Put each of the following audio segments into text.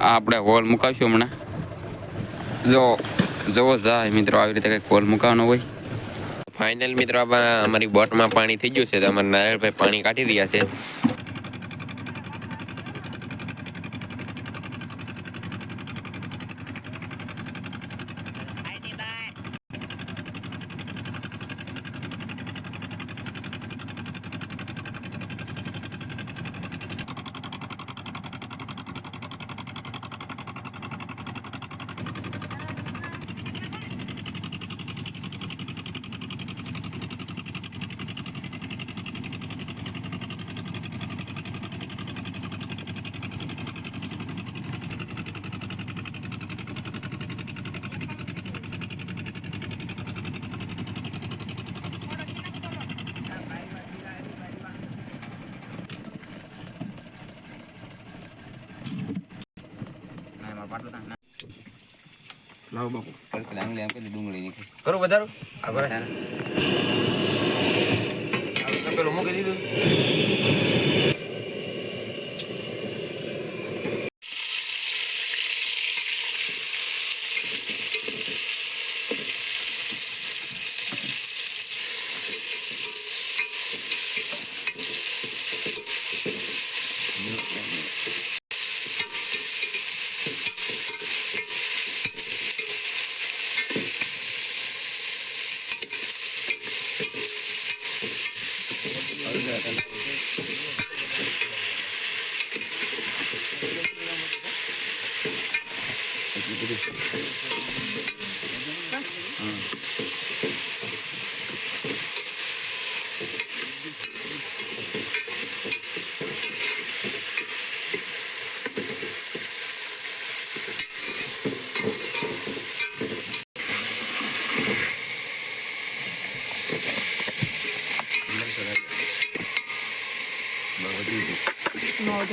આપણે હોલ મુકાવશું હમણાં. જો, જવો જાય મિત્રો, આવી રીતે કંઈક હોલ મુકાવવાનો હોય. ફાઇનલ મિત્રો અમારી બોટમાં પાણી થઈ ગયું છે. તો અમારે નારાયણભાઈ પાણી કાઢી રહ્યા છે. લાવો બાપુ. આંગળી આમ કરી ડુંગળી નીકળી કરું વધારો? પેલું મૂકી દીધું. 嗯。没事儿那个毛豆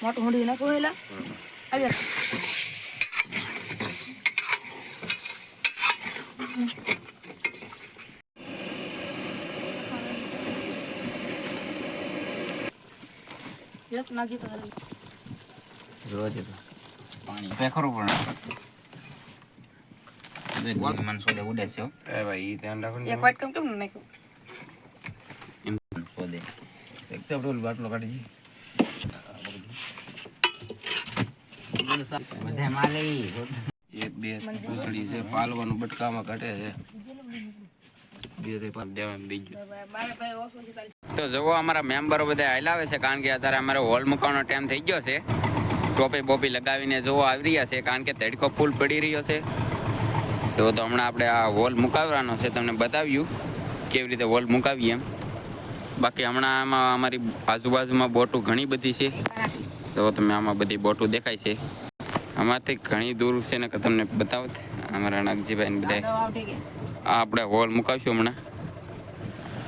સોદે એક તો પેલું બાટલો કાઢી એક, બે પૂછડી છે, પાલવાનું બટકામાં ઘટે છે. તે જુઓ અમારા મેમ્બરો બધા હલાવે છે, કારણ કે અત્યારે અમારે હોલ મૂકવાનો ટાઈમ થઈ ગયો છે. ટોપી બોપી લગાવીને જોવો, આવી રહ્યા છે, કારણ કે તડકો ફૂલ પડી રહ્યો છે. તો તો હમણાં આપણે આ હોલ મુકાવવાનો છે, તમને બતાવ્યું કેવી રીતે હોલ મુકાવીએ એમ. બાકી હમણાં આમાં અમારી આજુબાજુમાં બોટો ઘણી બધી છે. તો તમે આમાં બધી બોટો દેખાય છે. અમારથી ઘણી દૂર છે ને તમને બતાવો. અમારા નાગજીભાઈ ને બધા આ આપણે હોલ મુકાવશું હમણાં.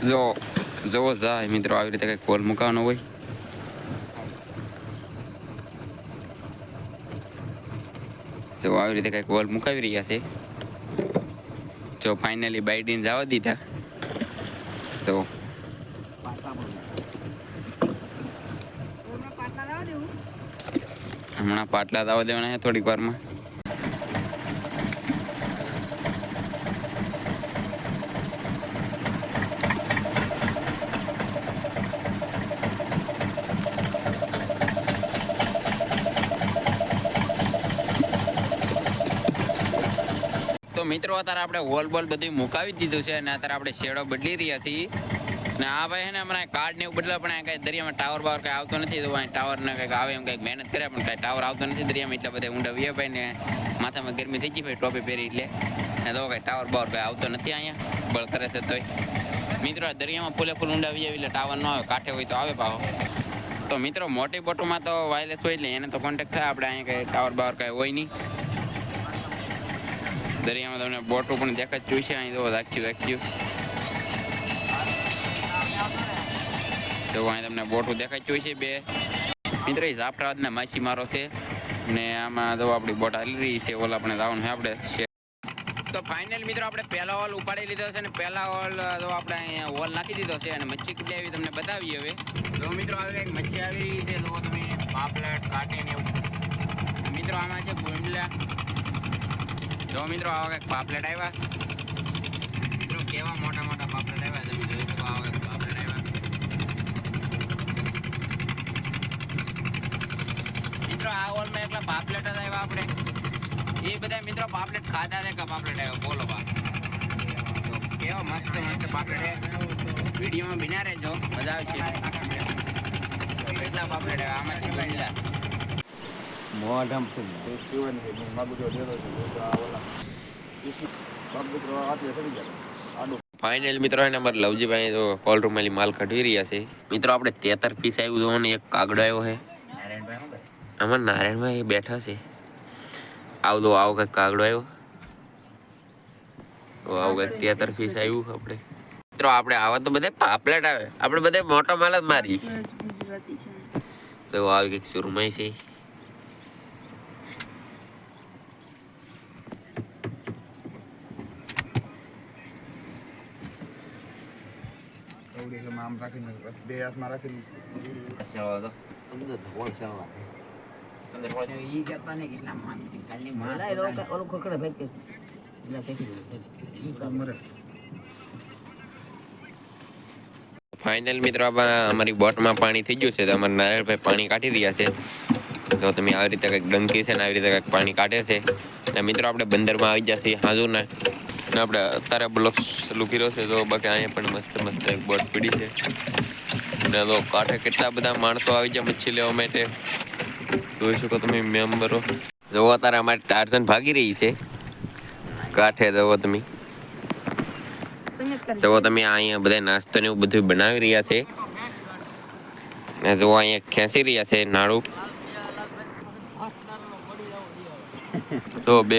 જો જોવો જાય મિત્રો આવી રીતે કંઈક હોલ મુકાવવાનો હોય. જો આવી રીતે કંઈક હોલ મુકાવી રહ્યા છે. જો ફાઇનલી બાઈડીને જવા દીધા. તો પાટલા લાવવા દેવું હમણાં પાટલા દાવા દેવાના છે થોડીક વારમાં. તો મિત્રો, અત્યારે આપણે વોલ બોલ બધું મુકાવી દીધું છે અને અત્યારે આપણે શેડો બદલી રહ્યા છીએ. ને આ ભાઈ છે ને હમણાં કાર્ડ ને એવું બદલા, પણ કઈ દરિયામાં ટાવર બાવર કઈ આવતો નથી, તો ટાવર ને કંઈક આવે એમ કંઈક મહેનત કરે, પણ કઈ ટાવર આવતો નથી દરિયામાં, એટલા બધા ઊંડા વીએ ભાઈ ને માથામાં ગરમી થઈ ગઈ ભાઈ, ટોપી પહેરી એટલે ને તો કઈ ટાવર બાવર કઈ આવતો નથી અહીંયા, બળ કરે છે તોય. મિત્રો દરિયામાં ફૂલે ફૂલ ઊંડા વીએ એટલે ટાવર ન આવે, કાંઠે હોય તો આવે પાવો તો મિત્રો, મોટી બોટોમાં તો વાયરલેસ હોય એટલે એને તો કોન્ટેક્ટ થાય, આપણે અહીંયા કઈ ટાવર બાવર કઈ હોય નહીં. દરિયામાં તમને બોટો પણ જ જોઈશે અહીં તો રાખ્યું રાખ્યું તો અહીં તમને બોટો દેખાઈ જ જોઈશે બે. મિત્રો, એ જાફરાબાદના માછીમારો છે. ને આમાં તો આપણી બોટ હાલી રહી છે, ઓલા આપણે જવાનું છે આપણે તો ફાઇનલ મિત્રો, આપણે પહેલા હોલ ઉપાડી લીધો છે ને પહેલા હોલ તો આપણે અહીંયા હોલ નાખી દીધો છે અને મચ્છી કેટલી આવી તમને બતાવીએ હવે. તો મિત્રો, હવે કંઈક મચ્છી આવી રહી છે તો તમે પાપલેટ કાઢીને એવું. મિત્રો, આમાં છે ગુંડલા. જો મિત્રો, આવા કંઈક પાપલેટ આવ્યા. મિત્રો, કેવા મોટા મોટા પાપલેટ આવ્યા તમે જોઈ શકો, આવા કંઈક પાપલેટ આવ્યા મિત્રો આ હોલમાં એકલા પાપલેટ જ આવ્યા આપણે. એ બધા મિત્રો પાપલેટ ખાધા ને કે પાપલેટ આવ્યો બોલો બા. કેવો મસ્ત મસ્ત પાપલેટ છે. વિડીયોમાં બિના રહેજો મજા આવશે. કેટલા પાપલેટ આવ્યા આમાં છે? ગુંડલા ફાઇનલ મિત્રો એને અમારે લવજીભાઈ તો કોલ રૂમ માલ કાઢવી રહ્યા છે. મિત્રો આપણે તેતર પીસ આવ્યું તો ને એક કાગડો આવ્યો છે. આમાં નારાયણભાઈ બેઠા છે. આવું આવો કંઈક કાગડો આવ્યો. તો આવું કંઈક ત્યાં તરફી આવ્યું આપણે. મિત્રો આપણે આવા તો બધે પાપલેટ આવે. આપણે બધે મોટો માલ જ મારી તો આવી કંઈક સુરમઈ છે. રાખીને મરે ફાઇનલ મિત્રો અમારી બોટમાં પાણી થઈ ગયું છે. તો અમારા નારાયણભાઈ પાણી કાઢી રહ્યા છે. તો તમે આવી રીતે કંઈક ડંકી છે ને આવી રીતે કંઈક પાણી કાઢે છે. અને મિત્રો આપણે બંદરમાં આવી જશે હાજુ ને ને આપણે અત્યારે બ્લોક ચાલુ કર્યો છે. તો બાકી અહીંયા પણ મસ્ત મસ્ત એક બોટ પડી છે. ને તો કાંઠે કેટલા બધા માણસો આવી જાય મચ્છી લેવા માટે. જોઈ શકો તમે મેમ્બરો. જો અત્યારે અમારી ટાર્ઝન ભાગી રહી છે. કાંઠે જુઓ તમે. તમે જ તમે અહીંયા બધા નાસ્તો ને એવું બધું બનાવી રહ્યા છે. ને જો અહીંયા ખેંચી રહ્યા છે નાળું તો બે